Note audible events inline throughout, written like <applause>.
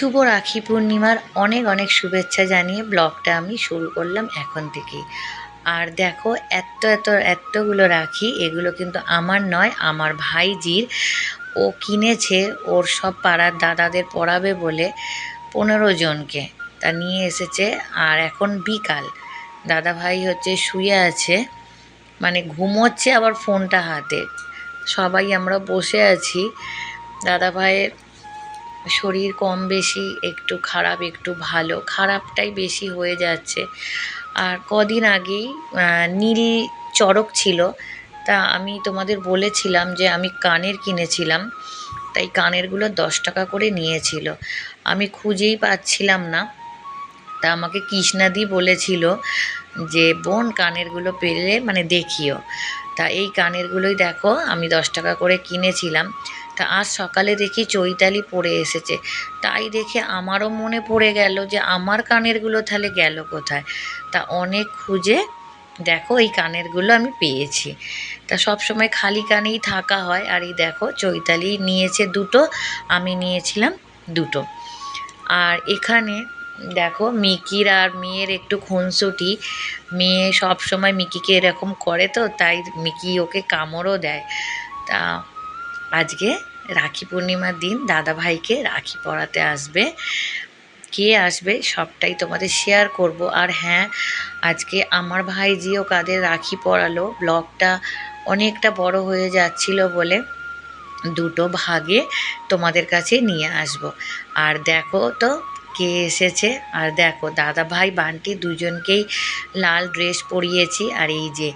শুভ রাখি পূর্ণিমার অনেক অনেক শুভেচ্ছা জানিয়ে ব্লগটা আমি শুরু করলাম এখন থেকেই। আর দেখো এত এত এতগুলো রাখি, এগুলো কিন্তু আমার নয়, আমার ভাইজির। ও কিনেছে, ওর সব পাড়ার দাদাদের পড়াবে বলে পনেরো জনকে। তা নিয়ে এসেছে, আর এখন বিকাল। দাদা ভাই হচ্ছে শুয়ে আছে মানে ঘুমোচ্ছে আবার ফোনটা হাতে। সবাই আমরা বসে আছি। দাদা ভাইয়ের শরীর কম বেশি, একটু খারাপ, একটু ভালো, খারাপটাই বেশি হয়ে যাচ্ছে। আর কদিন আগেই নীল চড়ক ছিল, তা আমি তোমাদের বলেছিলাম যে আমি কানের কিনেছিলাম, তাই কানেরগুলো দশ টাকা করে নিয়েছিল। আমি খুঁজেই পাচ্ছিলাম না। তা আমাকে কৃষ্ণাদি বলেছিল যে, বোন, কানেরগুলো পেলে মানে দেখিও। তা এই কানেরগুলোই দেখো, আমি দশ টাকা করে কিনেছিলাম। তা আজ সকালে দেখি চৈতালি পড়ে এসেছে। তাই দেখে আমারও মনে পড়ে গেল যে আমার কানেরগুলো তাহলে গেল কোথায়? তা অনেক খুঁজে দেখো এই কানেরগুলো আমি পেয়েছি। তা সব সময় খালি কানেই থাকা হয় আর এই দেখো চৈতালি নিয়েছে দুটো, আমি নিয়েছিলাম দুটো। আর এখানে দেখো মিকির আর মেয়ের একটু খুনসুটি। মেয়ে সব সময় মিকিকে এরকম করে তো, তাই মিকি ওকে কামড়ও দেয়। তা আজকে রাখি পূর্ণিমার দিন দাদা ভাইকে রাখি পরাতে আসবে। কে আসবে সবটাই তোমাদের শেয়ার করব। আর হ্যাঁ আজকে আমার ভাইজিও কাদের রাখি পরালো, ব্লগটা অনেকটা বড় হয়ে যাচ্ছিল বলে দুটো ভাগে তোমাদের কাছে নিয়ে আসব। আর দেখো তো কে এসেছে, আর দেখো দাদা ভাই বান্টি দুজনকেই লাল ড্রেস পরিয়েছি। আর এই যে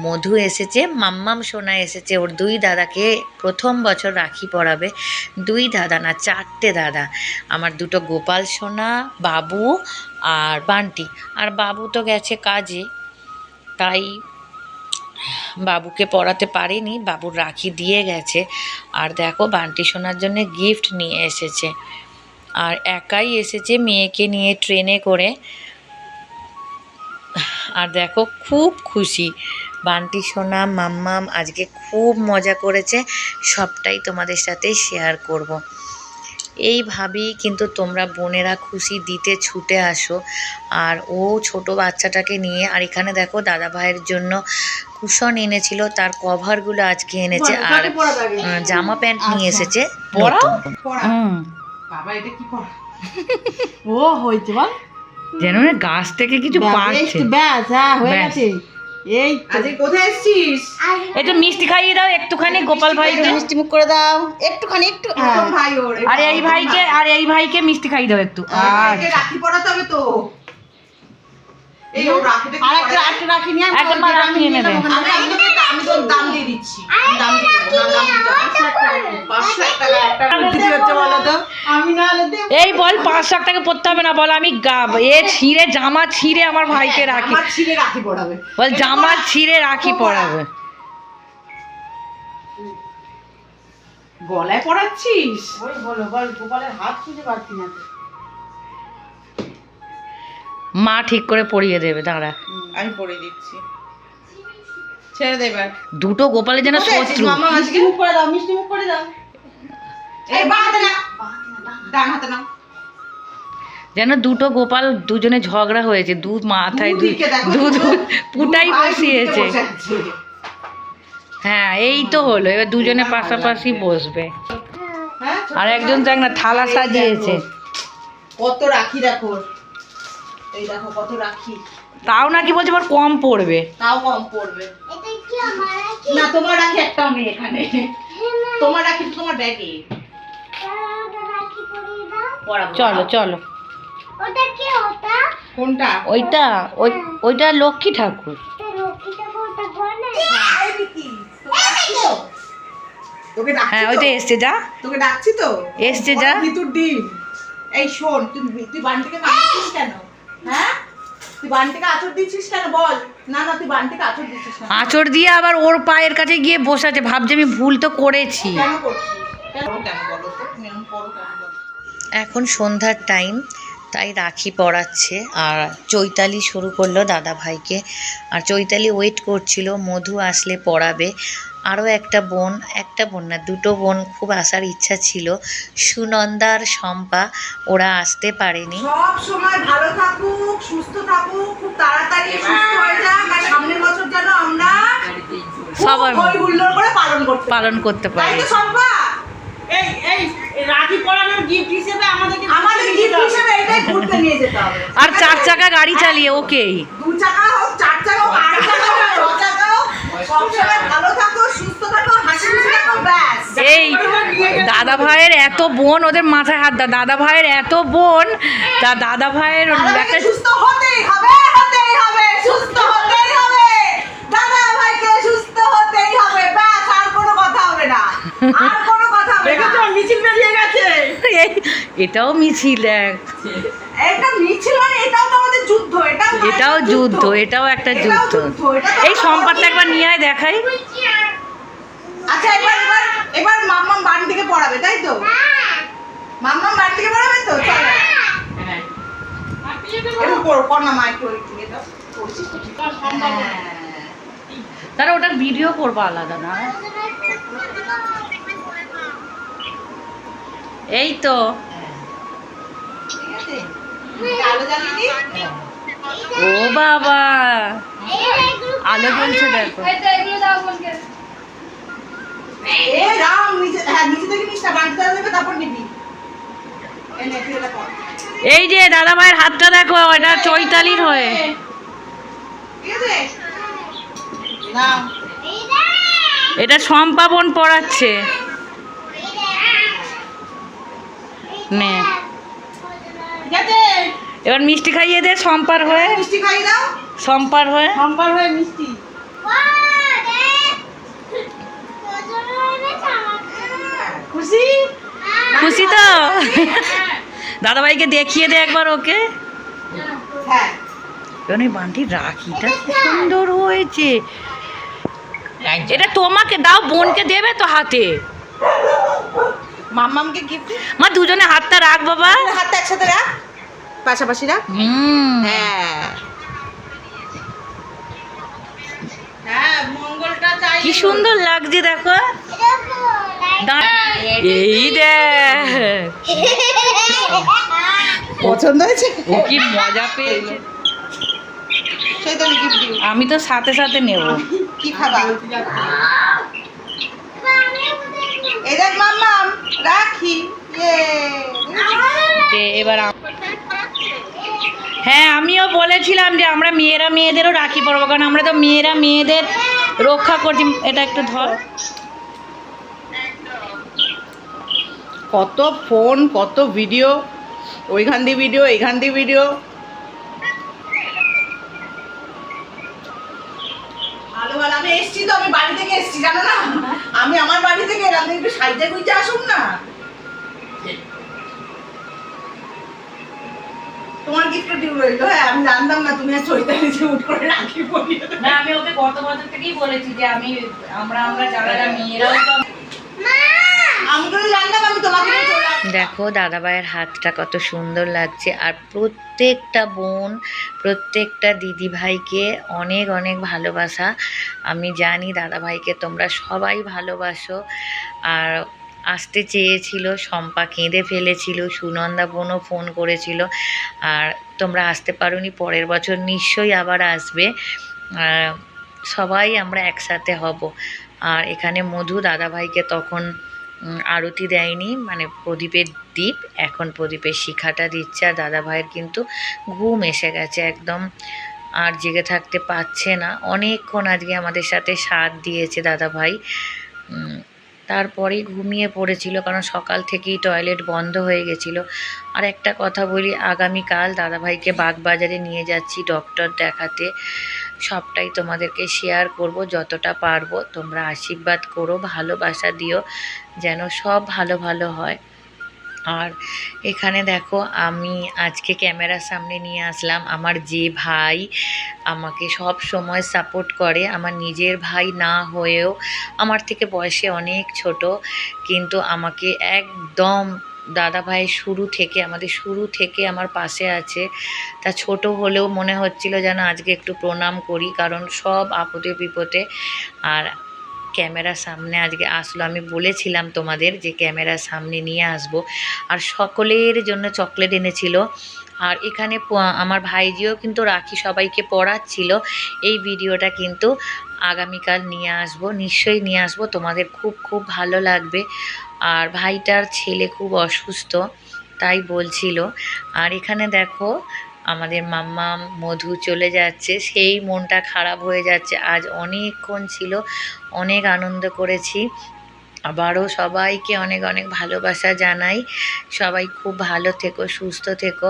মধু এসেছে, মাম্মাম সোনা এসেছে, ওর দুই দাদাকে প্রথম বছর রাখি পরাবে। দুই দাদা না, চারটে দাদা। আমার দুটো গোপাল সোনা, বাবু আর বান্টি। আর বাবু তো গেছে কাজে, তাই বাবুকে পড়াতে পারিনি, বাবুর রাখি দিয়ে গেছে। আর দেখো, বান্টি সোনার জন্য গিফট নিয়ে এসেছে। আর একাই এসেছে মেয়েকে নিয়ে ট্রেনে করে। আর দেখো, খুব খুশি। বান্টি সোনা মাম্মাম আজকে খুব মজা করেছে। সবটাই তোমাদের সাথে শেয়ার করব। এইভাবেই কিন্তু তোমরা বোনেরা খুশি দিতে ছুটে আসো। আর ও ছোট বাচ্চাটাকে নিয়ে আর এখানে দেখো দাদা ভাইয়ের জন্য কুশন এনেছিল তার কভারগুলো আজকে এনেছে। আর জামা প্যান্ট নিয়ে এসেছে কি পড়া <laughs> ও হয়েছে বল। যেন গাছ থেকে কিছু পাচ্ছে। ব্যাস হ্যাঁ হয়ে গেছে। এই আজকে কোথায় এসছিস? একটু মিষ্টি খাইয়ে দাও একটুখানি গোপাল ভাইকে। মিষ্টি মুখ করে দাও। একটুখানি একটু। হ্যাঁ। ভাই ওর আর এই ভাইকে আর এই ভাইকে মিষ্টি খাইয়ে দাও একটু। আর রাখি পড়াতে হবে তো। এই ও রাখিটা আর একটা রাখি নিয়ে একটা রাখি আমি এনে দাম দিয়ে দিচ্ছি। দাম এই বল পাঁচ লাখ টাকা পড়তে হবে না বল। আমি এ ছিঁড়ে জামা ছিঁড়ে আমার ভাইকে রাখি। ছিঁড়ে রাখি পড়াবে। বল জামা ছিঁড়ে রাখি পরাবে গলায় পড়াচ্ছিস? ওই বলো বল গোপালের হাত খুঁজে পাচ্ছি না মা ঠিক করে পরিয়ে দেবে দাঁড়া। আমি পড়ে দিচ্ছি। ছেড়ে দেবে দুটো গোপালের যেন শত্রু। মামা আজকে মুখ করে দাও মিষ্টি মুখ করে দাও। এই বাঁ হাতে না ডান হাতে না যেন দুটো গোপাল দুজনে ঝগড়া হয়েছে দুধ মাথায় দুধ দুধ পুটাই বসিয়েছে। হ্যাঁ এই তো হলো এবার দুজনে পাশাপাশি বসবে। হ্যাঁ আর একজন দেখ না থালা সাজিয়েছে। কত রাখি দেখো। এই দেখো কত রাখি। তাও নাকি বলছে আবার কম পড়বে। তাও কম পড়বে। না তোমার রাখি একটাও নেই এখানে। তোমার রাখি তোমার ব্যাগে চলো চলো। কোনটা? ওইটা ওইটা লক্ষ্মী ঠাকুর। হ্যাঁ ওইটা এসছে যা। তোকে ডাকছি তো। এসছে যা। বড় ভিতর ডিম। এই শোন তুই তুই বান্টিকে কামড়িয়েছিস কেন? হ্যাঁ? তুই বান্টিকে আচর দিচ্ছিস কেন? বল। না না তুই বান্টিকে আচর দিচ্ছিস কেন আঁচড় দিয়ে আবার ওর পায়ের কাছে গিয়ে বসে আছে ভাবছে আমি ভুল তো করেছি। কেন করছিস? কেন? কেন বলো তো? তুমি এরকম করো কেন এখন সন্ধ্যার টাইম তাই রাখি পড়াচ্ছে। আর চৈতালি শুরু করল দাদা ভাইকে আর চৈতালি ওয়েট করছিল মধু আসলে পড়াবে। আরও একটা বোন একটা বোন না দুটো বোন খুব আসার ইচ্ছা ছিল। সুনন্দা আর শম্পা ওরা আসতে পারেনি। সব সময় ভালো থাকুক সুস্থ থাকুক খুব তাড়াতাড়ি সুস্থ হয়ে যাক আর সামনের বছর যেন আমরা হুল্লোড় করে পালন করতে পারি। পালন করতে তাই পারি তো শম্পা? এই এই রাখি পরানোর গিফট হিসেবে আমাদেরকে আমাদের গিফট হিসেবে এটাই ঘুরতে নিয়ে যেতে হবে। আর চার চাকা গাড়ি চালিয়ে ওকেই। দু চাকা হোক চার চাকা হোক আট চাকা হোক এই দাদা ভাইয়ের এত বোন ওদের মাথায় হাত দা দাদা ভাইয়ের এত বোন তা দাদা ভাইয়ের দাদা একটা ভাইকে সুস্থ হতেই হবে হতেই হবে সুস্থ হতেই হবে। দাদা ভাইকে সুস্থ হতেই হবে ব্যাস আর কোনো কথা হবে না। আর কোনো কথা হবে না দেখেছ মিছিল বেরিয়ে গেছে এই- এটাও মিছিল এক মানে এটাও যুদ্ধ এটাও একটা যুদ্ধ। এই সম্পাদটা একবার নিয়ে আয় দেখাই। আচ্ছা এবার এবার এবার মাম্মাম বাড়ি থেকে পড়াবে তাই তো? মাম্মাম বাড়ি থেকে পড়াবে তো? চলো। তারা ওটার ভিডিও করব আলাদা না? এই তো। ঠিক আছে আলো জ্বালিয়ে দিই ও বাবা। আলো জ্বলছে দেখো। এ রাম নিচে হ্যাঁ নিচে থেকে নিস বাড়িতে দেবে তারপর নিবি। এই যে দাদা ভাইয়ের হাতটা দেখো এটা চৈতালির হয়ে। এটা সম্পাবন পড়াচ্ছে। আছে এবার মিষ্টি খাইয়ে দে সম্পার হয়ে। মিষ্টি খাইয়ে দাও। সম্পার হয়ে। সম্পার হয়ে মিষ্টি। খুশি? খুশি তো? দাদা ভাইকে দেখিয়ে দে একবার ওকে। হ্যাঁ। কারণ এই বান্টির রাখিটা কি সুন্দর হয়েছে। এটা তোমাকে দাও বোনকে দেবে তো হাতে। মাম্মামকে গিফট মা দুজনে হাতটা রাখ বাবা। হাতটা একসাথে রাখ। পাশাপাশি হুম। হ্যাঁ। হ্যাঁ মঙ্গলটা চাই। কি সুন্দর লাগছে দেখো। এই দেখ। পছন্দ হয়েছে? ও কি মজা পেয়েছে। তো আমি তো সাথে সাথে নেব। কি খাবা? এই দেখ মাম্মাম রাখি। ইয়ে। এবার হ্যাঁ আমিও বলেছিলাম যে আমরা মেয়েরা মেয়েদেরও রাখি পরবো, কারণ আমরা তো মেয়েরা মেয়েদের রক্ষা করছি। এটা একটু ধর। কত ফোন, কত ভিডিও, ওইখান দিয়ে ভিডিও, এইখান দিয়ে ভিডিও। আমি এসছি তো, আমি বাড়ি থেকে এসছি, জানো না? আমি আমার বাড়ি থেকে এলাম একটু সাইজে গুইজে আসুন না। তোমার গিফট ডিউ রইল হ্যাঁ আমি জানতাম না তুমি আর চৈতালি যে উঠ করে রাখি দেবে। না আমি ওকে গত বছর থেকেই বলেছি যে আমি আমরা আমরা যারা মেয়েরাও তো আমি তো জানতাম আমি তোমাকে নিয়ে চলে আসব। দেখো দাদাভাইয়ের হাতটা কত সুন্দর লাগছে আর প্রত্যেকটা বোন প্রত্যেকটা দিদি ভাইকে অনেক অনেক ভালোবাসা আমি জানি দাদাভাইকে তোমরা সবাই ভালোবাসো আর আসতে চেয়েছিল শম্পা কেঁদে ফেলেছিল সুনন্দা বোনও ফোন করেছিল আর তোমরা আসতে পারোনি পরের বছর নিশ্চয়ই আবার আসবে। সবাই আমরা একসাথে হব। আর এখানে মধু দাদাভাইকে তখন আরতি দেয়নি মানে প্রদীপের দ্বীপ এখন প্রদীপের শিখাটা দিচ্ছে আর দাদা ভাইয়ের কিন্তু ঘুম এসে গেছে একদম আর জেগে থাকতে পারছে না। অনেকক্ষণ আজকে আমাদের সাথে সাথ দিয়েছে দাদা ভাই উম, তারপরেই ঘুমিয়ে পড়েছিল কারণ সকাল থেকেই টয়লেট বন্ধ হয়ে গেছিল। আর একটা কথা বলি, আগামীকাল দাদাভাইকে বাগবাজারে নিয়ে যাচ্ছি ডক্টর দেখাতে। সবটাই তোমাদেরকে শেয়ার করব যতটা পারব। তোমরা আশীর্বাদ করো, ভালোবাসা দিও, যেন সব ভালো ভালো হয়। আর এখানে দেখো আমি আজকে ক্যামেরার সামনে নিয়ে আসলাম আমার যে ভাই আমাকে সব সময় সাপোর্ট করে। আমার নিজের ভাই না হয়েও আমার থেকে বয়সে অনেক ছোট, কিন্তু আমাকে একদম দাদা ভাই শুরু থেকে, আমাদের শুরু থেকে আমার পাশে আছে। তা ছোট হলেও মনে হচ্ছিল যেন আজকে একটু প্রণাম করি, কারণ সব আপদে বিপদে। আর ক্যামেরার সামনে আজকে আসলো। আমি বলেছিলাম তোমাদের যে ক্যামেরার সামনে নিয়ে আসব। আর সকলের জন্য চকলেট এনেছিল। আর এখানে আমার ভাইজিও কিন্তু রাখি সবাইকে পড়াচ্ছিল। এই ভিডিওটা কিন্তু আগামীকাল নিয়ে আসব। নিশ্চয়ই নিয়ে আসব। তোমাদের খুব খুব ভালো লাগবে। আর ভাইটার ছেলে খুব অসুস্থ, তাই বলছিল। আর এখানে দেখো আমাদের মাম্মা মধু চলে যাচ্ছে, সেই মনটা খারাপ হয়ে যাচ্ছে। আজ অনেকক্ষণ ছিল, অনেক আনন্দ করেছি। আবারও সবাইকে অনেক অনেক ভালোবাসা জানাই। সবাই খুব ভালো থেকো, সুস্থ থেকো।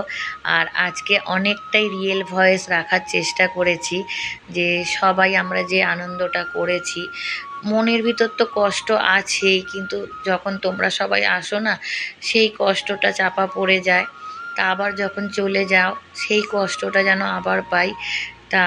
আর আজকে অনেকটাই রিয়েল ভয়েস রাখার চেষ্টা করেছি যে সবাই আমরা যে আনন্দটা করেছি। মনের ভিতর তো কষ্ট আছেই, কিন্তু যখন তোমরা সবাই আসো না, সেই কষ্টটা চাপা পড়ে যায়। তা আবার যখন চলে যাও সেই কষ্টটা যেন আবার পাই তা